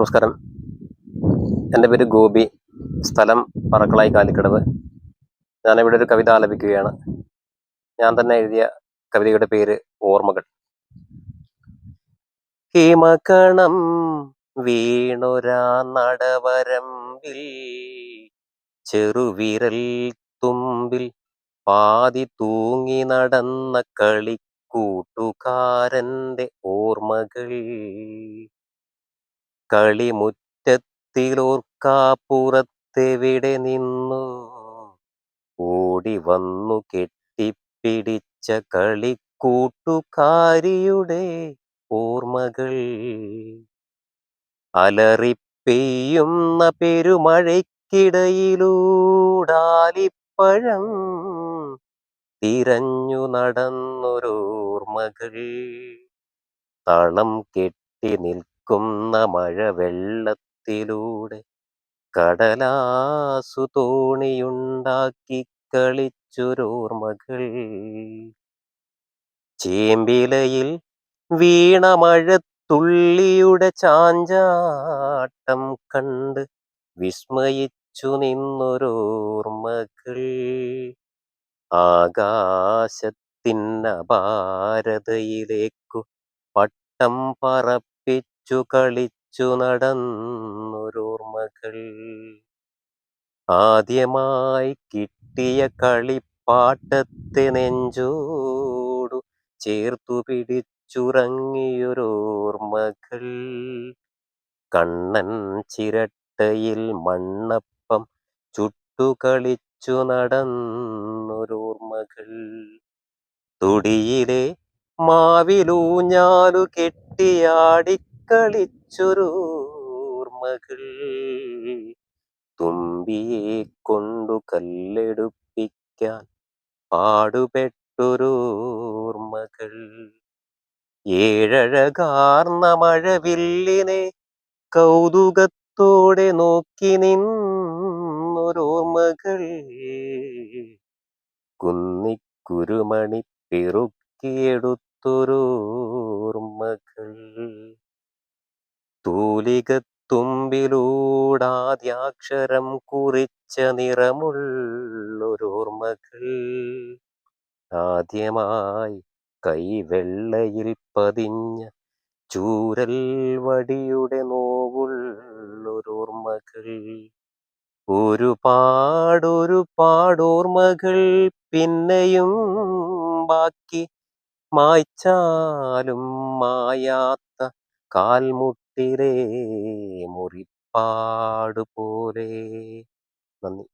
നമസ്കാരം. എന്റെ പേര് ഗോപി. സ്ഥലം പറക്കളായി കാലിക്കടവ്. ഞാനിവിടെ ഒരു കവിത ആലപിക്കുകയാണ്. ഞാൻ തന്നെ എഴുതിയ കവിതയുടെ പേര് ഓർമ്മകൾ. ഹിമകണം വീണൊരാ നടവരമ്പിൽ ചെറുവിരൽ തുമ്പിൽ പാതി തൂങ്ങി നടന്ന കളിക്കൂട്ടുകാരന്റെ ഓർമ്മകൾ. കളിമുറ്റത്തിലോർക്കാപ്പുറത്തെവിടെ നിന്നു. ഓടി വന്നു കെട്ടിപ്പിടിച്ച കളിക്കൂട്ടുകാരിയുടെ ഓർമ്മകൾ. അലറിപ്പെയ്യുന്ന പെരുമഴയ്ക്കിടയിലൂടാലിപ്പഴം തിരഞ്ഞു നടന്നൊരോർമ്മകൾ. തളം കെട്ടി നിൽക്കുന്ന മഴവെള്ളത്തിലൂടെ കടലാസു തോണിയുണ്ടാക്കി കളിച്ചുരോർമകൾ ചേമ്പിലയിൽ വീണ മഴത്തുള്ളിയുടെ ചാഞ്ചാട്ടം കണ്ട് വിസ്മയിച്ചു നിന്നൊരോർമകൾ ആകാശത്തിന്ന ഭാരതയിലേക്കു പട്ടം പറപ്പിച്ചു കളിച്ചു നടന്നൊരോർമ്മകൾ ആദ്യമായി കിട്ടിയ കളിപ്പാട്ടത്തെ നെഞ്ചോടു ചേർത്തു പിടിച്ചുറങ്ങിയൊരോർമ്മകൾ കണ്ണൻ ചിരട്ടയിൽ മണ്ണപ്പം ചുട്ടുകളിച്ചു നടന്നൊരോർമ്മകൾ തുടിയിലെ മാവിലൂഞ്ഞാലു കെട്ടിയാടിക്കളിച്ചൊരോർമ്മകൾ തുമ്പിയെ കൊണ്ടു കല്ലെടുപ്പിക്കാൻ പാടുപെട്ടൊരൂർമകൾ. ഏഴഴകാർന്ന മഴവില്ലിനെ കൗതുകത്തോടെ നോക്കി നിന്നൊരോർമകൾ. കുന്നിക്കുരുമണി പെറുക്കിയെടുത്തൊരോർമ്മകൾ തൂലികത്തുമ്പിലൂടാദ്യാക്ഷരം കുറിച്ച നിറമുള്ളൊരോർമ്മകൾ ആദ്യമായി കൈവെള്ളയിൽ പതിഞ്ഞ ചൂരൽ വടിയുടെ നോവുള്ളൊരോർമ്മകൾ. ഒരുപാടൊരുപാടോർമ്മകൾ പിന്നെയും ബാക്കി മായ്ച്ചാലും മായാത്ത കാൽമുട്ടിലെ മുറിപ്പാട് പോലെ നന്ദി.